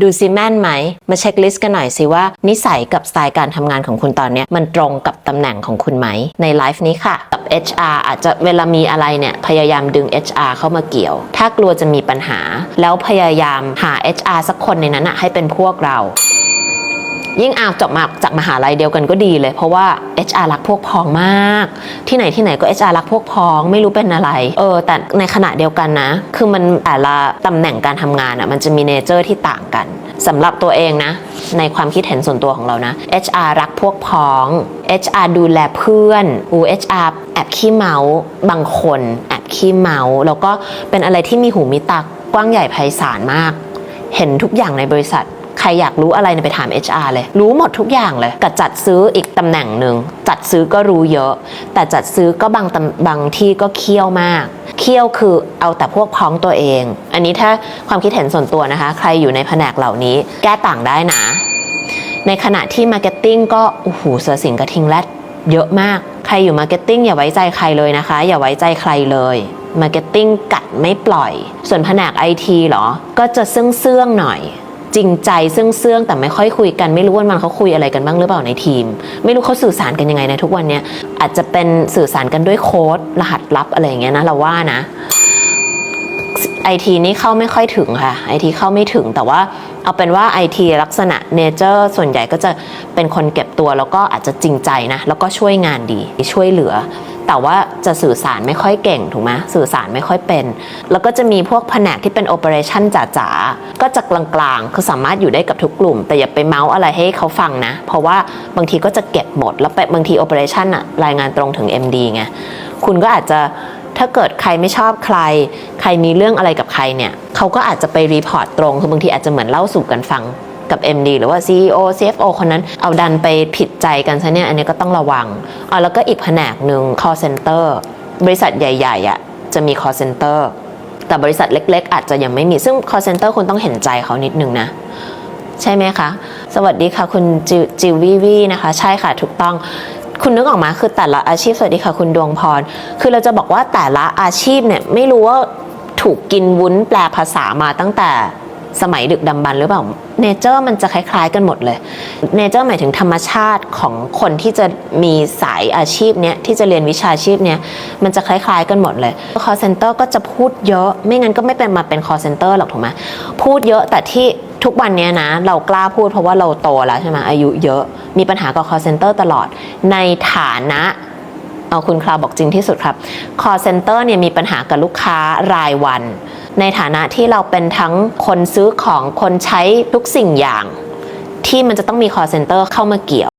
ดูซิแม่นไหม มาเช็คลิสต์กันหน่อยสิว่า นิสัยกับสไตล์การทำงานของคุณตอนนี้มันตรงกับตำแหน่งของคุณไหม ในไลฟ์นี้ค่ะ กับ HR อาจจะเวลามีอะไรเนี่ย พยายามดึง HR เข้ามาเกี่ยว ถ้ากลัวจะมีปัญหา แล้วพยายามหา HR สักคนในนั้นอะให้เป็นพวกเรา ยิ่งอาจบมาจากมหาลัยเดียวกันก็ดีเลย เพราะว่า HR รักพวกพ้องมาก ที่ไหนที่ไหนก็ HR รักพวกพ้องไม่รู้เป็นอะไร เออ แต่ในขณะเดียวกันนะ คือมันแต่ละตำแหน่งการทำงานอะ่ะมันจะมีเนเจอร์ที่ต่างกันสำหรับตัวเองนะ ในความคิดเห็นส่วนตัวของเรานะ HR รักพวกพ้อง HR ดูแลเพื่อนอู HR แอบขี้เมาบางคนแอบขี้เมาแล้วก็เป็นอะไรที่มีหูมีตากว้างใหญ่ไพศาลมาก เห็นทุกอย่างในบริษัท ใครอยากรู้อะไรเนี่ยไปถาม HR เลย รู้หมดทุกอย่างเลยกับจัดซื้ออีกตำแหน่งหนึ่งจัดซื้อก็รู้เยอะ แต่จัดซื้อก็บางตำบางที่ก็เคี่ยวมากเคี่ยวคือเอาแต่พวกพ้องตัวเอง อันนี้ถ้าความคิดเห็นส่วนตัวนะคะ ใครอยู่ในแผนกเหล่านี้ แก้ต่างได้นะ ในขณะที่มาร์เก็ตติ้งก็โอ้โหเสือสิงกระทิงแรดเยอะมาก ใครอยู่มาร์เก็ตติ้งอย่าไว้ใจใครเลยนะคะ อย่าไว้ใจใครเลยมาร์เก็ตติ้งกัดไม่ปล่อย ส่วนแผนกไอทีเหรอ ก็จะเสื่องๆหน่อย จริงใจซึ่งเสื่องแต่ไม่ค่อยคุยกันไม่รู้ว่ามันเขาคุยอะไรกันบ้างหรือเปล่าในทีม ไม่รู้เขาสื่อสารกันยังไงในทุกวันเนี้ยอาจจะเป็นสื่อสารกันด้วยโค้ดรหัสลับอะไรอย่างเงี้ยนะเราว่านะ ไอทีนี่เข้าไม่ค่อยถึงค่ะไอทีเข้าไม่ถึงแต่ว่าเอาเป็นว่าไอทีลักษณะเนเจอร์ส่วนใหญ่ก็จะเป็นคนเก็บตัวแล้วก็อาจจะจริงใจนะ แล้วก็ช่วยงานดีช่วยเหลือ แต่ว่าจะสื่อสารไม่ค่อยเก่งถูกไหมสื่อสารไม่ค่อยเป็น แล้วก็จะมีพวกแผนกที่เป็นโอเปอเรชั่นจ๋าๆก็จะกลางๆคือสามารถอยู่ได้กับทุกกลุ่ม แต่อย่าไปเมาส์อะไรให้เขาฟังนะ เพราะว่าบางทีก็จะเก็บหมด แล้วไปบางทีโอเปอเรชั่นอะรายงานตรงถึง MD ไงคุณก็อาจจะ ถ้าเกิดใครไม่ชอบใคร ใครมีเรื่องอะไรกับใครเนี่ยเขาก็อาจจะไปรีพอร์ตตรงคือบางทีอาจจะเหมือนเล่าสู่กันฟังกับ MD หรือว่า CEO CFO คนนั้นเอาดันไปผิดใจกันซะเนี่ยอันนี้ก็ต้องระวังอ๋อแล้วก็อีกแผนกหนึ่ง call center บริษัทใหญ่ๆอะจะมี call center แต่บริษัทเล็ก ๆ อาจจะยังไม่มีซึ่ง call center คุณต้องเห็นใจเขานิดนึงนะ ใช่ไหมคะ สวัสดีค่ะ คุณจิวววิวีนะคะ ใช่ค่ะถูกต้อง คุณนึกออกมาคือแต่ละอาชีพสวัสดีค่ะคุณดวงพร คือเราจะบอกว่าแต่ละอาชีพเนี่ยไม่รู้ว่าถูกกินวุ้นแปลภาษามาตั้งแต่สมัยดึกดำบรรหรือเปล่าเนเจอร์มันจะคล้าย ๆ กันหมดเลยเนเจอร์หมายถึงธรรมชาติของคนที่จะมีสายอาชีพเนี้ยที่จะเรียนวิชาชีพเนี้ยมันจะคล้ายๆกันหมดเลย call center ก็จะพูดเยอะ ไม่งั้นก็ไม่เป็นมาเป็น call center หรอกถูกไหมพูดเยอะแต่ที่ ทุกวันนี้นะ เรากล้าพูดเพราะว่าเราโตแล้วใช่ไหมอายุเยอะมีปัญหากับ call center ตลอด ในฐานะเอาคุณคราวบอกจริงที่สุดครับ call center เนี่ยมีปัญหากับลูกค้ารายวัน ในฐานะที่เราเป็นทั้งคนซื้อของคนใช้ทุกสิ่งอย่าง ที่มันจะต้องมี call center เข้ามาเกี่ยว